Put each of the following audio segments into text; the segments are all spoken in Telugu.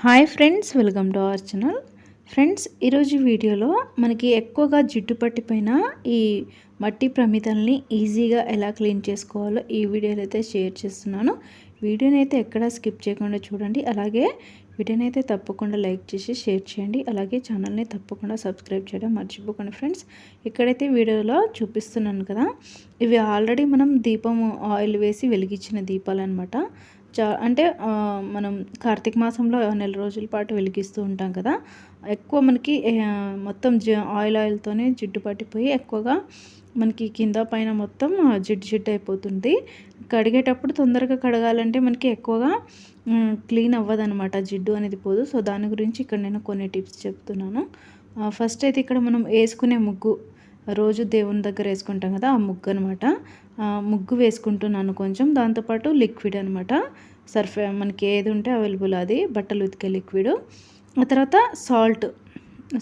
Hi friends welcome to our channel. Friends ఈరోజు వీడియోలో మనకి ఎక్కువగా జిడ్డు పట్టిపోయిన ఈ మట్టి ప్రమితల్ని ఈజీగా ఎలా క్లీన్ చేసుకోవాలో ఈ వీడియోలో అయితే షేర్ చేస్తున్నాను. వీడియోని అయితే ఎక్కడా స్కిప్ చేయకుండా చూడండి. అలాగే వీడియోని అయితే తప్పకుండా లైక్ చేసి షేర్ చేయండి. అలాగే ఛానల్ని తప్పకుండా సబ్స్క్రైబ్ చేయడం మర్చిపోకండి ఫ్రెండ్స్. ఇక్కడైతే వీడియోలో చూపిస్తున్నాను కదా ఇవి ఆల్రెడీ మనం దీపం ఆయిల్ వేసి వెలిగించిన దీపాలు అనమాట చా అంటే మనం కార్తీక మాసంలో నెల రోజుల పాటు వెలిగిస్తూ ఉంటాం కదా ఎక్కువ మనకి మొత్తం జ ఆయిల్ ఆయిల్తోనే జిడ్డు పట్టిపోయి ఎక్కువగా మనకి కింద పైన మొత్తం జిడ్డు జిడ్డు అయిపోతుంది. కడిగేటప్పుడు తొందరగా కడగాలంటే మనకి ఎక్కువగా క్లీన్ అవ్వదనమాట జిడ్డు అనేది పోదు. సో దాని గురించి ఇక్కడ నేను కొన్ని టిప్స్ చెప్తున్నాను. ఫస్ట్ అయితే ఇక్కడ మనం వేసుకునే ముగ్గు రోజు దేవుని దగ్గర వేసుకుంటాం కదా ఆ ముగ్గు అనమాట ముగ్గు వేసుకుంటున్నాను కొంచెం. దాంతోపాటు లిక్విడ్ అనమాట సర్ఫ్ మనకి ఏది ఉంటే అవైలబుల్ అది బట్టలు ఉతికే లిక్విడ్. ఆ తర్వాత సాల్ట్.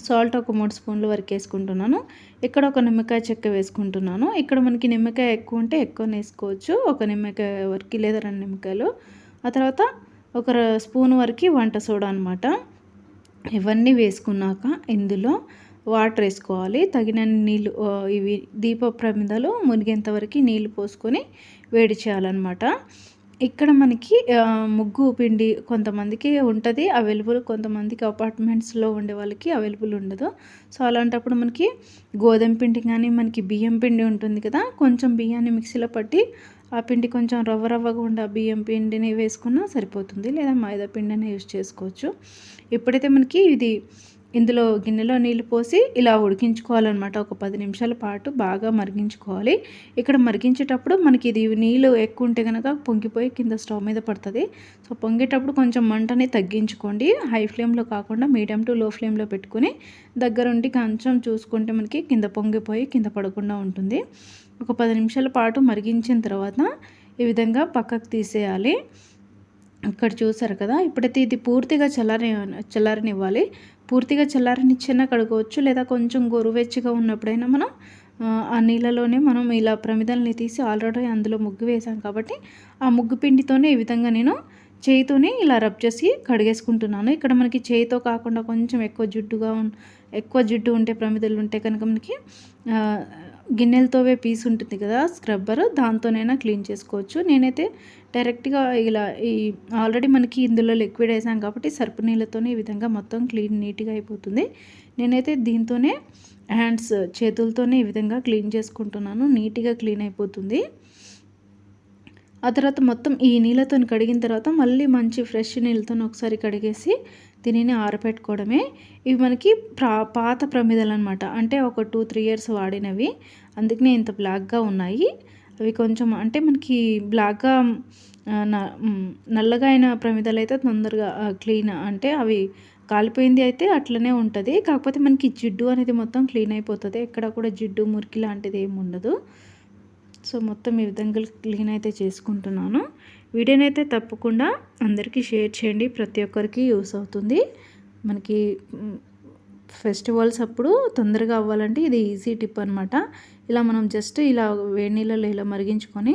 సాల్ట్ ఒక మూడు స్పూన్ల వరకు వేసుకుంటున్నాను. ఇక్కడ ఒక నిమ్మకాయ చెక్క వేసుకుంటున్నాను. ఇక్కడ మనకి నిమ్మకాయ ఎక్కువ ఉంటే ఎక్కువ వేసుకోవచ్చు. ఒక నిమ్మకాయ వరకు లేదా రెండు నిమ్మకాయలు. ఆ తర్వాత ఒక స్పూన్ వరకు వంట సోడా అనమాట ఇవన్నీ వేసుకున్నాక ఇందులో వాటర్ వేసుకోవాలి. తగినన్ని నీళ్ళు ఇవి దీప ప్రమిదలో మునిగేంత వరకు నీళ్ళు పోసుకొని వేడి చేయాలన్నమాట. ఇక్కడ మనకి ముగ్గు పిండి కొంతమందికి ఉంటుంది. అవైలబుల్ కొంతమందికి అపార్ట్మెంట్స్లో ఉండే వాళ్ళకి అవైలబుల్ ఉండదు. సో అలాంటప్పుడు మనకి గోధుమ పిండి కానీ మనకి బియ్యం పిండి ఉంటుంది కదా కొంచెం బియ్యాన్ని మిక్సీలో పట్టి ఆ పిండి కొంచెం రవ్వ రవ్వగా ఉండే బియ్యం పిండిని వేసుకున్నా సరిపోతుంది. లేదా మైదా పిండిని యూజ్ చేసుకోవచ్చు. ఎప్పుడైతే మనకి ఇది ఇందులో గిన్నెలో నీళ్ళు పోసి ఇలా ఉడికించుకోవాలన్నమాట. ఒక పది నిమిషాల పాటు బాగా మరిగించుకోవాలి. ఇక్కడ మరిగించేటప్పుడు మనకి ఇది నీళ్ళు ఎక్కువ ఉంటే కనుక పొంగిపోయి కింద స్టవ్ మీద పడుతుంది. సో పొంగేటప్పుడు కొంచెం మంటని తగ్గించుకోండి. హై ఫ్లేమ్లో కాకుండా మీడియం టు లో ఫ్లేమ్లో పెట్టుకుని దగ్గరుండి కొంచెం చూసుకుంటే మనకి కింద పొంగిపోయి కింద పడకుండా ఉంటుంది. ఒక పది నిమిషాల పాటు మరిగించిన తర్వాత ఈ విధంగా పక్కకు తీసేయాలి. ఇక్కడ చూసారు కదా ఇప్పుడైతే ఇది పూర్తిగా చల్లారి చల్లారనివ్వాలి. పూర్తిగా చల్లారనిచ్చినా కడుకోవచ్చు లేదా కొంచెం గోరువెచ్చగా ఉన్నప్పుడైనా మనం ఆ నీళ్ళలోనే మనం ఇలా ప్రమిదల్ని తీసి ఆల్రెడీ అందులో ముగ్గు వేసాం కాబట్టి ఆ ముగ్గు పిండితోనే ఈ విధంగా నేను చేయితోనే ఇలా రబ్ చేసి కడిగేసుకుంటున్నాను. ఇక్కడ మనకి చేయితో కాకుండా కొంచెం ఎక్కువ జిడ్డుగా ఎక్కువ జిడ్డు ఉంటే ప్రమిదలు ఉంటే కనుక మనకి గిన్నెలతోవే పీస్ ఉంటుంది కదా స్క్రబ్బర్. దాంతోనైనా క్లీన్ చేసుకోవచ్చు. నేనైతే డైరెక్ట్గా ఇలా ఈ ఆల్రెడీ మనకి ఇందులో లిక్విడ్ వేసాం కాబట్టి సర్పు నీళ్ళతోనే ఈ విధంగా మొత్తం క్లీన్ నీట్గా అయిపోతుంది. నేనైతే దీంతోనే హ్యాండ్స్ చేతులతోనే ఈ విధంగా క్లీన్ చేసుకుంటున్నాను. నీట్గా క్లీన్ అయిపోతుంది. ఆ తర్వాత మొత్తం ఈ నీళ్ళతో కడిగిన తర్వాత మళ్ళీ మంచి ఫ్రెష్ నీళ్ళతో ఒకసారి కడిగేసి దీనిని ఆరపెట్టుకోవడమే ఇవి మనకి పాత ప్రమిదలు అనమాట అంటే ఒక టూ త్రీ ఇయర్స్ వాడినవి. అందుకనే ఇంత బ్లాక్గా ఉన్నాయి. అవి కొంచెం అంటే మనకి బ్లాక్గా నల్లగా అయిన ప్రమిదలు అయితే తొందరగా క్లీన్ అంటే అవి కాలిపోయింది అయితే అట్లనే ఉంటుంది. కాకపోతే మనకి జిడ్డు అనేది మొత్తం క్లీన్ అయిపోతుంది. ఎక్కడ కూడా జిడ్డు మురికి లాంటిది ఏమి ఉండదు. సో మొత్తం ఈ విధంగా క్లీన్ అయితే చేసుకుంటున్నాను. వీడియోని అయితే తప్పకుండా అందరికీ షేర్ చేయండి. ప్రతి ఒక్కరికి యూస్ అవుతుంది. మనకి ఫెస్టివల్స్ అప్పుడు తొందరగా అవ్వాలంటే ఇది ఈజీ టిప్ అనమాట ఇలా మనం జస్ట్ ఇలా వేడి నీళ్ళలో ఇలా మరిగించుకొని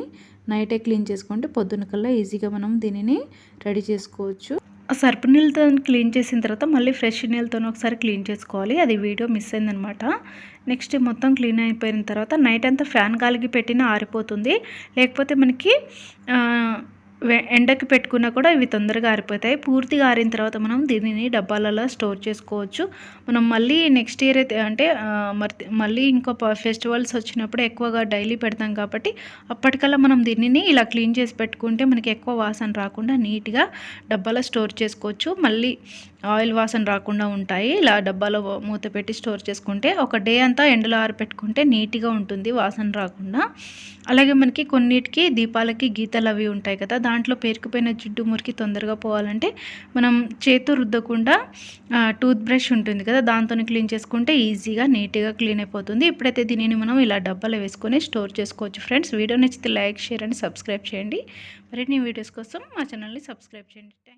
నైటే క్లీన్ చేసుకుంటే పొద్దున కల్లా ఈజీగా మనం దీనిని రెడీ చేసుకోవచ్చు. సర్పు నీళ్ళతో క్లీన్ చేసిన తర్వాత మళ్ళీ ఫ్రెష్ నీళ్ళతో ఒకసారి క్లీన్ చేసుకోవాలి. అది వీడియో మిస్ అయిందనమాట నెక్స్ట్ మొత్తం క్లీన్ అయిపోయిన తర్వాత నైట్ అంతా ఫ్యాన్ గాలికి పెట్టినా ఆరిపోతుంది. లేకపోతే మనకి ఎండకి పెట్టుకున్నా కూడా ఇవి తొందరగా ఆరిపోతాయి. పూర్తిగా ఆరిన తర్వాత మనం దీనిని డబ్బాలలో స్టోర్ చేసుకోవచ్చు. మనం మళ్ళీ నెక్స్ట్ ఇయర్ అయితే అంటే మళ్ళీ ఇంకో ఫెస్టివల్స్ వచ్చినప్పుడు ఎక్కువగా డైలీ పెడతాం కాబట్టి అప్పటికల్లా మనం దీనిని ఇలా క్లీన్ చేసి పెట్టుకుంటే మనకి ఎక్కువ వాసన రాకుండా నీట్గా డబ్బాలో స్టోర్ చేసుకోవచ్చు. మళ్ళీ ఆయిల్ వాసన రాకుండా ఉంటాయి. ఇలా డబ్బాలో మూత పెట్టి స్టోర్ చేసుకుంటే ఒక డే అంతా ఎండలో ఆరపెట్టుకుంటే నీట్గా ఉంటుంది వాసన రాకుండా. అలాగే మనకి కొన్నిటికి దీపాలకి గీతలు అవి ఉంటాయి కదా దాంట్లో పేరుకుపోయిన జిడ్డు మురికి తొందరగా పోవాలంటే మనం చేతు రుద్దకుండా టూత్ బ్రష్ ఉంటుంది కదా దాంతో క్లీన్ చేసుకుంటే ఈజీగా నీట్గా క్లీన్ అయిపోతుంది. ఇప్పుడైతే దీనిని మనం ఇలా డబ్బాలో వేసుకొని స్టోర్ చేసుకోవచ్చు ఫ్రెండ్స్. వీడియో నచ్చితే లైక్ షేర్ అండ్ సబ్స్క్రైబ్ చేయండి. మరిన్ని వీడియోస్ కోసం మా ఛానల్ని సబ్స్క్రైబ్ చేయండి. థ్యాంక్